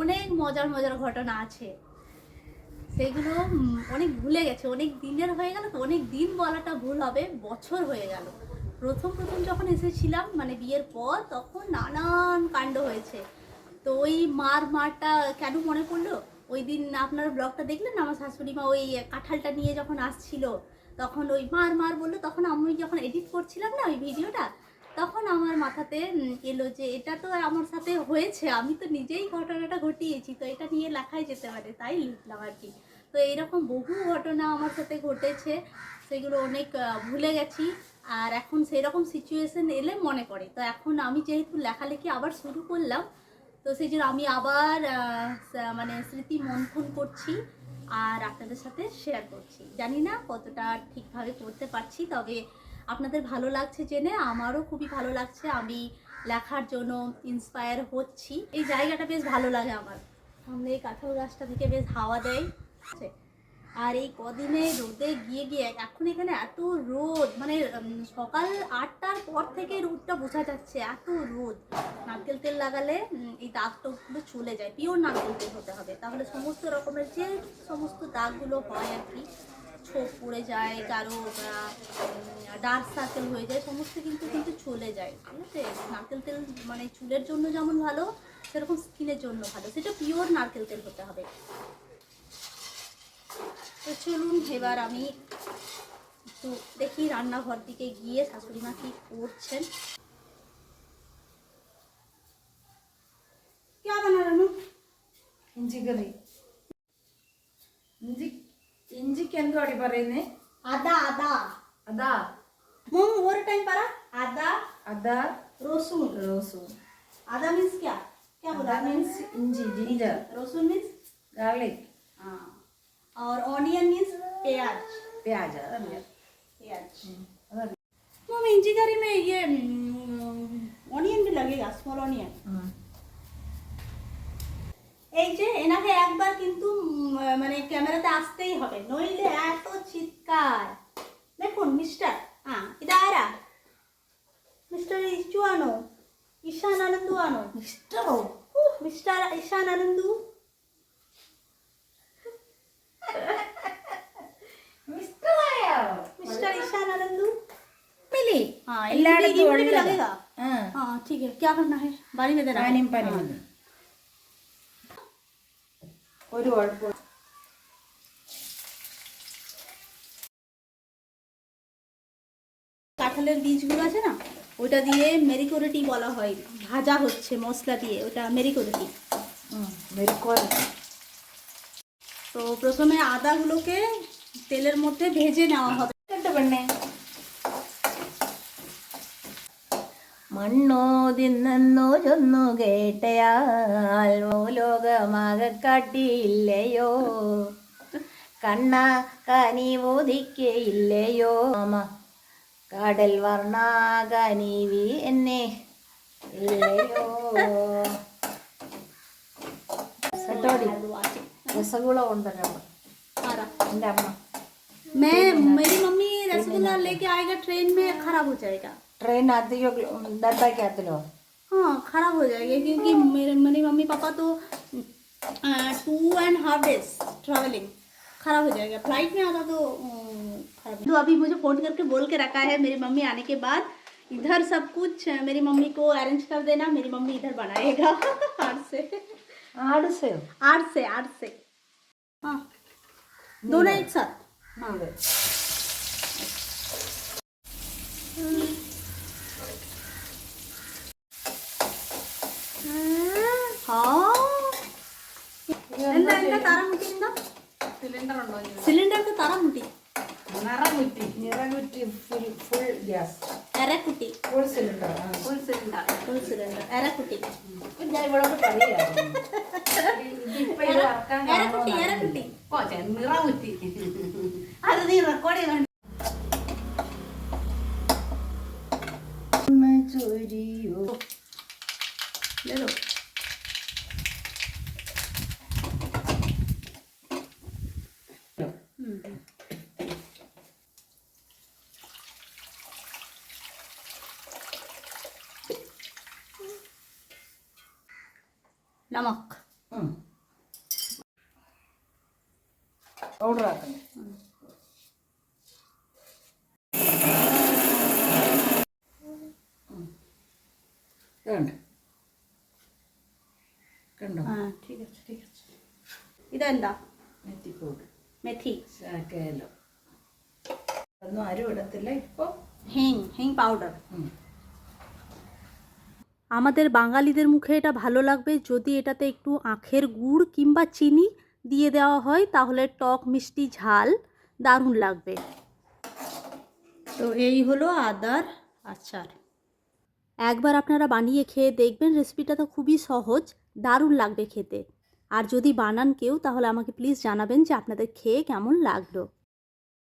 অনেক মজার মজার ঘটনা আছে। সেগুলো অনেক ভুলে গেছে। অনেক দিনের হয়ে গেল তো অনেক দিন বলাটা ভুল হবে, বছর হয়ে গেল। প্রথম প্রথম যখন এসেছিলাম মানে বিয়ের পর, তখন নানান কাণ্ড হয়েছে। তো ওই মার মারটা কেন মনে পড়ল? ওই দিন আপনার ব্লগটা দেখলেন? আমার শাশুড়ি মা ওই কাঁঠালটা নিয়ে যখন আসছিল, তখন ওই মার মার বলল, তখন আমি যখন এডিট করছিলাম না ওই ভিডিওটা তখন আমার মাথাতে এলো যে এটা তো আমার সাথে হয়েছে, আমি তো নিজেই ঘটনাটা ঘটিয়েছি, তো এটা নিয়ে লেখাই যেতে পারে, তাই লিখলাম আর কি। তো এইরকম বহু ঘটনা আমার সাথে ঘটেছে, সেগুলো অনেক ভুলে গেছি, আর এখন সেই রকম সিচুয়েশন এলে মনে পড়ে। তো এখন আমি যেহেতু লেখালেখি আবার শুরু করলাম, তো সেই জন্য আমি আবার মানে স্মৃতি মন্থন করছি আর আপনাদের সাথে শেয়ার করছি। জানি না কতটা ঠিকভাবে করতে পারছি, তবে আপনাদের ভালো লাগছে জেনে, আমারও খুবই ভালো লাগছে। আমি লেখার জন্য ইন্সপায়ার হচ্ছি। এই জায়গাটা বেশ ভালো লাগে আমার। সামনে এই কাঁঠাল গাছটা থেকে বেশ হাওয়া দেয়। আর এই কদিনে রোদে গিয়ে গিয়ে, এখন এখানে এত রোদ মানে সকাল আটটার পর থেকে রোদটা বোঝা যাচ্ছে, এত রোদ। নারকেল তেল লাগালে এই দাগ টোকগুলো চলে যায়। পিওর নারকেল তেল হতে হবে। তাহলে সমস্ত রকমের যে সমস্ত দাগগুলো হয় আর কি ছোপ পড়ে যায় কারও ডার্ক সার্কেল হয়ে যায় সমস্ত কিন্তু কিন্তু চলে যায় আমরা নারকেল তেল মানে চুলের জন্য যেমন ভালো সেরকম স্কিনের জন্য ভালো। সেটা পিওর নারকেল তেল হতে হবে। তো চলুন এবার আমি একটু দেখি রান্নাঘর দিকে গিয়ে শাশুড়ি মা কি করছেন। क्या बना रहा ഇഞ്ചിക്ക് എന്തുവാടി പറയുന്നേ आदा आदा അതാ मम और टाइम परा आदा അതാ रसून റോസും आदा मीन्स क्या क्या बोला അതാ മീൻസ് ഇഞ്ചി ജിഞ്ചർ रसून मीन्स ഗാർലിക് हाँ और ऑनियन मीन्स प्याज പ്യാജ് അതറിയാം प्याज അതറിയാം मम इंची करी में ये ऑनियन भी लगेगा स्मॉल ऑनियन ഉം. এই যে এনাকে একবার কিন্তু মানে ক্যামেরাতে আসতেই হবে নইলে এত চিৎকার। দেখুন মিস্টার হ্যাঁ এটা আরা মিস্টার ইচুয়ানো ঈশান আনন্দু আনো mister mister Ishan Anandu. Mister Ishan Anandu मिली हाँ ठीक है क्या करना है बारी में देना पानी में ഒരു കുഴപ്പം কাঁঠালের বীজগুলো আছে না ওটা দিয়ে মেরিকোরেটি বলা হয় ভাজা হচ্ছে মশলা দিয়ে ওটা মেরিকোরেটি മെരിക്കോല তো প্রথমে আদাগুলোকে তেলের মধ্যে ভেজে নেওয়া হবে മണ്ണോതിന്നൊരൊന്നു കേട്ടയാൽ മൂലോകമാകക്കാട്ടിയില്ലയോ കണ്ണ കനി ബോധിക്കയില്ലയോ? അമ്മ കടൽ വർണ എന്നെ ഇല്ലയോ? രസഗുള ഉണ്ടല്ലോ എന്റെ അമ്മ. May mummy. रसगुल्ला लेके आएगा ट्रेन में खराब हो जाएगा। ट्रेन आती है डब्बा लोग हाँ। खराब हो जाएगा क्योंकि मेरे मेरे मम्मी पापा तो two and half days travelling खराब हो जाएगा। फ़्लाइट में आता तो खराब तो अभी मुझे फ़ोन करके बोल के रखा है मेरी मम्मी आने के बाद इधर सब कुछ मेरी मम्मी को अरेंज कर देना मेरी मम्मी इधर बनाएगा आठ से। आठ से? आठ से आठ से। हाँ दोनों एक साथ। हाँ। മുട്ടി full gas. Full cylinder. Full cylinder. Full cylinder. ഞാൻ അത് നീ റെക്കോർഡ് ചെയ്തോണ്ട് 소리요. 내려. 음. 음. 나막. 응. 음. ഇതെന്താ? മെത്തി. হিং হিং পাউডার আমাদের বাঙালিদের মুখে এটা ভালো লাগবে যদি এটাতে একটু আখের গুড় কিংবা চিনি দিয়ে দেওয়া হয় তাহলে টক মিষ্টি ঝাল দারুণ লাগবে। তো এই হলো আদার আচার। একবার আপনারা বানিয়ে খেয়ে দেখবেন রেসিপিটা তো খুবই সহজ দারুণ লাগবে খেতে। আর যদি বানান কেউ তাহলে আমাকে প্লিজ জানাবেন যে আপনাদের খেয়ে কেমন লাগল।